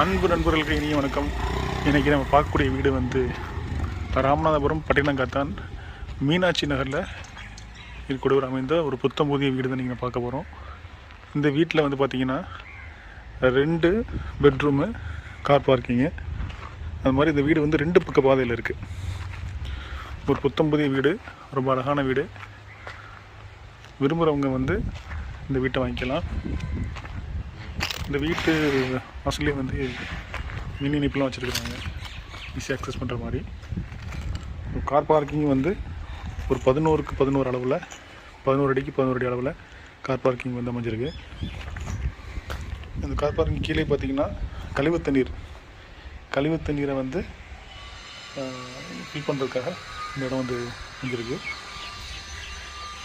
அன்பு நண்பர்களுக்கு இனிய வணக்கம். இன்றைக்கி நம்ம பார்க்கக்கூடிய வீடு வந்து ராமநாதபுரம் பட்டினங்காத்தான். மீனாட்சி நகரில் இருக்கக்கூடிய ஒரு அமைந்த ஒரு புத்தம் புதிய வீடு தான் நீங்கள் பார்க்க போகிறோம் இந்த வீட்டில் வந்து பார்த்தீங்கன்னா ரெண்டு பெட்ரூமு கார் பார்க்கிங்கு. அது மாதிரி இந்த வீடு வந்து ரெண்டு பக்க பாதையில் இருக்குது ஒரு புத்தம் புதிய வீடு ரொம்ப அழகான வீடு. விரும்புகிறவங்க வந்து இந்த வீட்டை வாங்கிக்கலாம். இந்த வீட்டு வாசல்லே வந்து மினி இனிப்புலாம் வச்சுருக்குறாங்க. ஈஸியாக அக்சஸ் பண்ணுற மாதிரி. கார் பார்க்கிங் வந்து ஒரு பதினோருக்கு பதினோரு அளவில் பதினோரு அடிக்கு பதினோரு அடி அளவில் கார் பார்க்கிங் வந்து அமைஞ்சிருக்கு. இந்த கார் பார்க்கிங் கீழே பார்த்தீங்கன்னா கழிவு தண்ணீர். கழிவு தண்ணீரை வந்து ஃபில் பண்ணுறதுக்காக இந்த இடம் வந்து அமைஞ்சிருக்கு.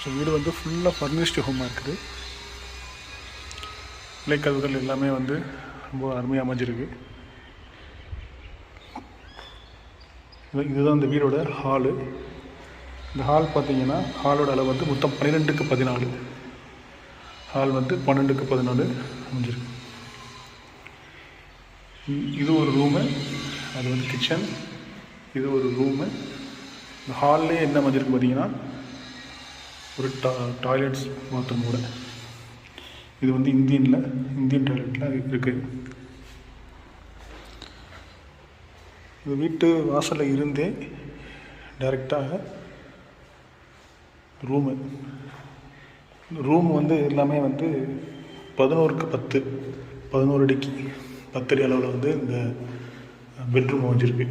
ஸோ வீடு வந்து ஃபுல்லாக ஃபர்னிஷ்டு ஹோமாக இருக்குது. இலைக்கதவுகள் எல்லாமே வந்து ரொம்ப அருமையாக அமைஞ்சிருக்கு. இதுதான் இந்த வீடோட ஹாலு இந்த ஹால் பார்த்தீங்கன்னா ஹாலோட அளவு வந்து மொத்தம் பன்னிரெண்டுக்கு பதினாலு. ஹால் வந்து பன்னெண்டுக்கு பதினாலு அமைஞ்சிருக்கு. இது ஒரு ரூமு அது வந்து கிச்சன் இது ஒரு ரூமு இந்த ஹால்லே என்ன அமைஞ்சிருக்கு பார்த்தீங்கன்னா ஒரு டா டாய்லெட்ஸ் பாத்ரூமோட இது வந்து இந்தியனில் இந்தியன் டாய்லெட்டில் இருக்குது இது வீட்டு வாசலில் இருந்தே டைரெக்டாக ரூமு ரூம் வந்து எல்லாமே வந்து பதினோருக்கு பத்து பதினோரு அடிக்கு பத்தடி அளவில் வந்து இந்த பெட்ரூம் அமைஞ்சிருக்கு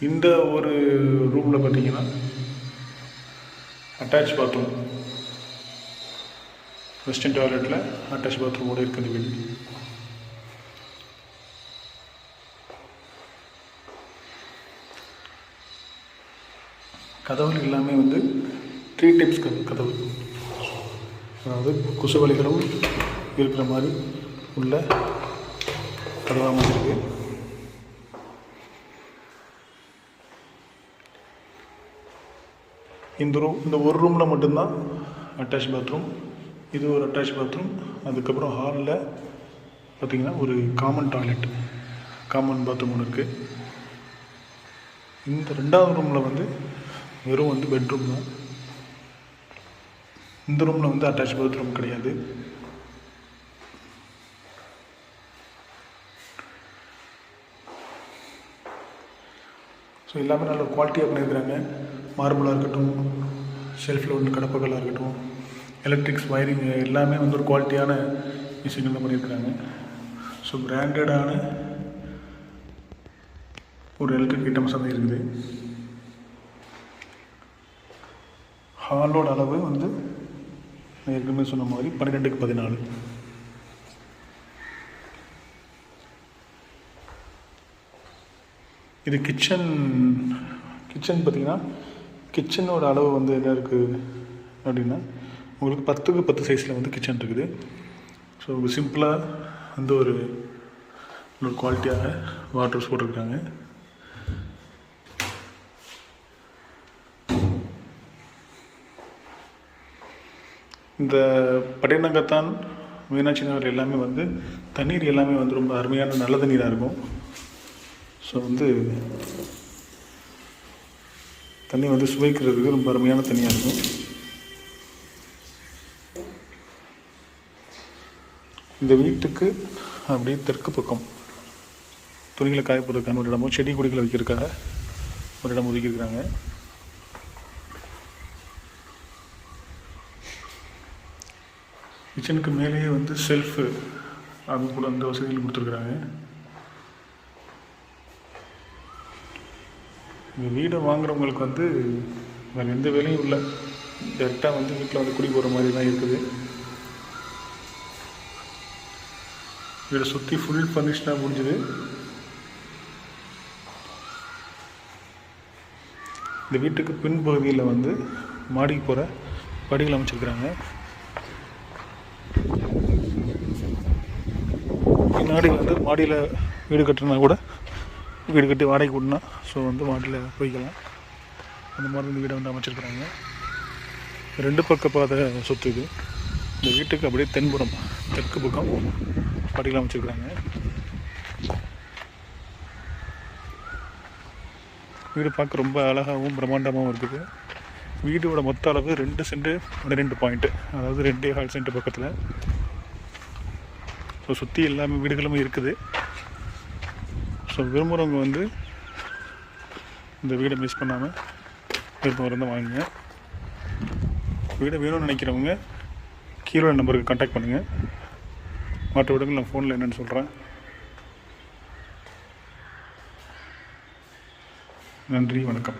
இந்த ஒரு ரூமில் பார்த்தீங்கன்னா அட்டாச் பாத்ரூம் வெஸ்டர்ன் டாய்லெட்டில் அட்டாச் பாத்ரூமோடு இருக்குது வீடு. கதவுகள் எல்லாமே வந்து த்ரீ டைப்ஸ் கதவு கதவு அதாவது குசுவலிகளும் இருக்கிற மாதிரி உள்ள கதவாக அமைஞ்சிருக்கு. இந்த ரூம் இந்த ஒரு ரூமில் மட்டும்தான் அட்டாச் பாத்ரூம் இது ஒரு அட்டாச் பாத்ரூம் அதுக்கப்புறம் ஹாலில் பார்த்தீங்கன்னா ஒரு காமன் டாய்லெட் காமன் பாத்ரூம் ஒன்று இருக்குது இந்த ரெண்டாவது ரூமில் வந்து வெறும் வந்து பெட்ரூம் தான். இந்த ரூமில் வந்து அட்டாச் பாத்ரூம் கிடையாது. ஸோ எல்லாமே நல்ல குவாலிட்டியாக பண்ணியிருக்கிறாங்க. மார்பிளாக இருக்கட்டும் ஷெல்ஃபில் வந்து கடப்பகலாக இருக்கட்டும். எலக்ட்ரிக்ஸ் வயரிங் எல்லாமே வந்து ஒரு குவாலிட்டியான விஷயங்கள் தான் ஸோ பிராண்டடான ஒரு எலக்ட்ரிக் ஐட்டம்ஸ் தான் இருக்குது. ஹாலோட அளவு வந்து நான் ஏற்கனவே சொன்ன மாதிரி பன்னிரெண்டுக்கு பதினாலு. இது கிச்சன் கிச்சன் பார்த்தீங்கன்னா கிச்சனோட அளவு வந்து என்ன இருக்குது அப்படின்னா உங்களுக்கு பத்துக்கு பத்து சைஸில் வந்து கிச்சன் இருக்குது. ஸோ சிம்பிளாக வந்து ஒரு ஒரு குவாலிட்டியாக வாட்டர்ஸ் போட்டிருக்காங்க. இந்த பட்டினங்கத்தான் மீனாட்சி நகர் எல்லாமே வந்து தண்ணீர் எல்லாமே வந்து ரொம்ப அருமையான நல்ல தண்ணீராக இருக்கும். ஸோ வந்து தண்ணி வந்து சுவைக்கிறதுக்கு ரொம்ப அருமையான தண்ணியாக இருக்கும். இந்த வீட்டுக்கு அப்படியே தெற்கு பக்கம் துணிகளை காய போடுறதுக்கான ஒரு இடமும் செடி கொடிகளை வைக்கிறதுக்காக ஒரு இடம் ஒதுக்கியிருக்கிறாங்க. கிச்சனுக்கு மேலேயே வந்து செல்ஃபு அது கூட அந்த வசதிகள் கொடுத்துருக்குறாங்க. இந்த வீடை வாங்குறவங்களுக்கு வந்து வேறு எந்த வேலையும் இல்லை. டேரெக்டாக வந்து வீட்டில் வந்து குடி போகிற மாதிரி தான் இருக்குது. வீடை சுற்றி ஃபுல் ஃபர்னிஷ்டாக முடிஞ்சுது. இந்த வீட்டுக்கு பின்பகுதியில் வந்து மாடிக்கு போகிற படிகள் அமைச்சிருக்கிறாங்க. பின்னாடி வந்து மாடியில் வீடு கட்டினா கூட வீடு கட்டி வாடகைக்கு விடனா ஸோ வந்து மாடியில் போய்க்கலாம். அந்த மாதிரி இந்த வீடை வந்து அமைச்சிருக்கிறாங்க. ரெண்டு பக்க பாதை சொத்து இது. இந்த வீட்டுக்கு அப்படியே தென்புறம் தெற்கு பக்கம். படிகள் அமைச்சிருக்கிறாங்க வீடு பார்க்க ரொம்ப அழகாகவும் பிரம்மாண்டமாகவும் இருக்குது. வீடோட மொத்த அளவு ரெண்டு சென்ட் ரெண்டு பாயிண்ட்டு அதாவது ரெண்டே ஹால் சென்ட் பக்கத்தில். ஸோ சுற்றி எல்லாமே வீடுகளும் இருக்குது. ஸோ விரும்புகிறவங்க வந்து இந்த வீடை மிஸ் பண்ணாமல் விருப்பம் இருந்தால் வாங்குங்க. வீடை வேணும்னு நினைக்கிறவங்க கீழே நம்பருக்கு கான்டாக்ட் பண்ணுங்கள் மற்ற விடங்கள் நான் ஃபோனில் என்னென்னு சொல்கிறேன் நன்றி வணக்கம்.